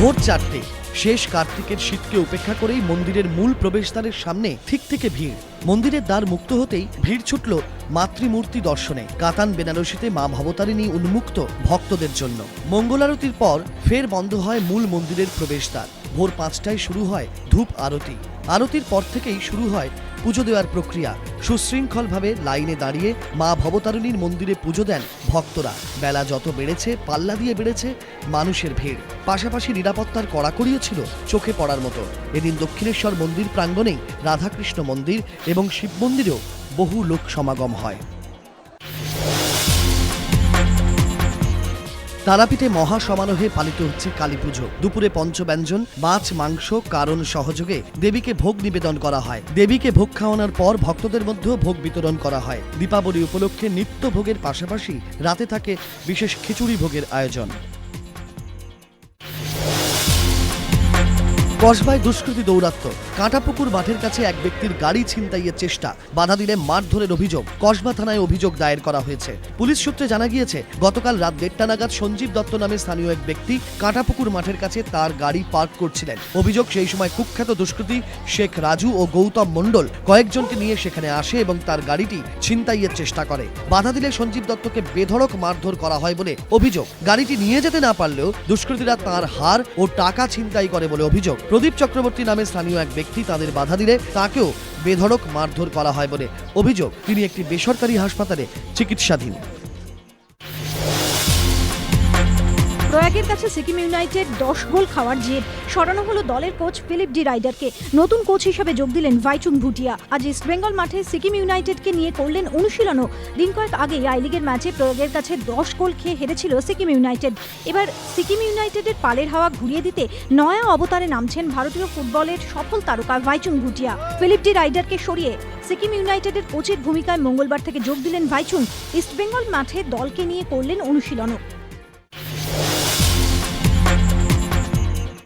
ভোর চারটে। শেষ কার্তিকের শীতকে উপেক্ষা করেই মন্দিরের মূল প্রবেশদ্বারের সামনে ঠিক থেকে ভিড়। মন্দিরের দ্বার মুক্ত হতেই ভিড় ছুটল মাতৃমূর্তি দর্শনে। কাতান বেনারসিতে মা ভবতারিণী উন্মুক্ত ভক্তদের জন্য। মঙ্গলারতির পর ফের বন্ধ হয় মূল মন্দিরের প্রবেশদ্বার। ভোর পাঁচটায় শুরু হয় ধূপ আরতি। আরতির পর থেকেই শুরু হয় পুজো দেওয়ার প্রক্রিয়া। সুশৃঙ্খলভাবে লাইনে দাঁড়িয়ে মা ভবতারিণীর মন্দিরে পুজো দেন ভক্তরা। বেলা যত বেড়েছে, পাল্লা দিয়ে বেড়েছে, মানুষের ভিড়। পাশাপাশি নিরাপত্তার কড়াকড়িও ছিল চোখে পড়ার মতো। এদিন দক্ষিণেশ্বর মন্দির প্রাঙ্গণেই রাধাকৃষ্ণ মন্দির এবং শিব মন্দিরেও বহু লোক সমাগম হয়। তারাপীঠে মহা সমারোহে পালিত হচ্ছে কালী পুজো। দুপুরে পঞ্চব্যঞ্জন, মাছ, মাংস, কারণ সহযোগে দেবীকে ভোগ নিবেদন করা হয়। দেবীকে ভোগ খাওয়ানোর পর ভক্তদের মধ্যেও ভোগ বিতরণ করা হয়। দীপাবলি উপলক্ষে নিত্য ভোগের পাশাপাশি রাতে থাকে বিশেষ খিচুড়ি ভোগের আয়োজন। কসবায় দুষ্কৃতী দৌরাত্ম কাঁটাপুকুর মাঠের কাছে এক ব্যক্তির গাড়ি ছিনতাইয়ের চেষ্টা। বাধা দিলে মারধরের অভিযোগ। কসবা থানায় অভিযোগ দায়ের করা হয়েছে। পুলিশ সূত্রে জানা গিয়েছে, গতকাল রাত দেড়টা নাগাদ সঞ্জীব দত্ত নামে স্থানীয় এক ব্যক্তি কাঁটাপুকুর মাঠের কাছে তার গাড়ি পার্ক করছিলেন। অভিযোগ সেই সময় কুখ্যাত দুষ্কৃতী শেখ রাজু ও গৌতম মণ্ডল কয়েকজনকে নিয়ে সেখানে আসে এবং তার গাড়িটি ছিনতাইয়ের চেষ্টা করে। বাধা দিলে সঞ্জীব দত্তকে বেধড়ক মারধর করা হয় বলে অভিযোগ। গাড়িটি নিয়ে যেতে না পারলেও দুষ্কৃতীরা তার হার ও টাকা ছিনতাই করে বলে অভিযোগ। প্রদীপ চক্রবর্তী নামে স্থানীয় এক ব্যক্তি তাদের বাধা দিলে তাকেও বেধড়ক মারধর করা হয় বলে অভিযোগ। তিনি একটি বেসরকারি হাসপাতালে চিকিৎসাধীন। প্রয়াগের কাছে সিকিম ইউনাইটেড দশ গোল খাওয়ার জের। সরানো হলো দলের কোচ ফিলিপ ডি রাইডারকে। নতুন কোচ হিসেবে যোগ দিলেন ভাইচুং ভুটিয়া। আজ ইস্টবেঙ্গল মাঠে সিকিম ইউনাইটেডকে নিয়ে করলেন অনুশীলনও। দিন কয়েক আগে আই লিগের ম্যাচে প্রয়াগের কাছে দশ গোল খেয়ে হেরেছিল সিকিম ইউনাইটেড। এবার সিকিম ইউনাইটেডের পালের হাওয়া ঘুরিয়ে দিতে নয়া অবতারে নামছেন ভারতীয় ফুটবলের সফল তারকা ভাইচুং ভুটিয়া। ফিলিপ ডি রাইডারকে সরিয়ে সিকিম ইউনাইটেডের কোচের ভূমিকায় মঙ্গলবার থেকে যোগ দিলেন ভাইচুং। ইস্টবেঙ্গল মাঠে দলকে নিয়ে করলেন অনুশীলনও।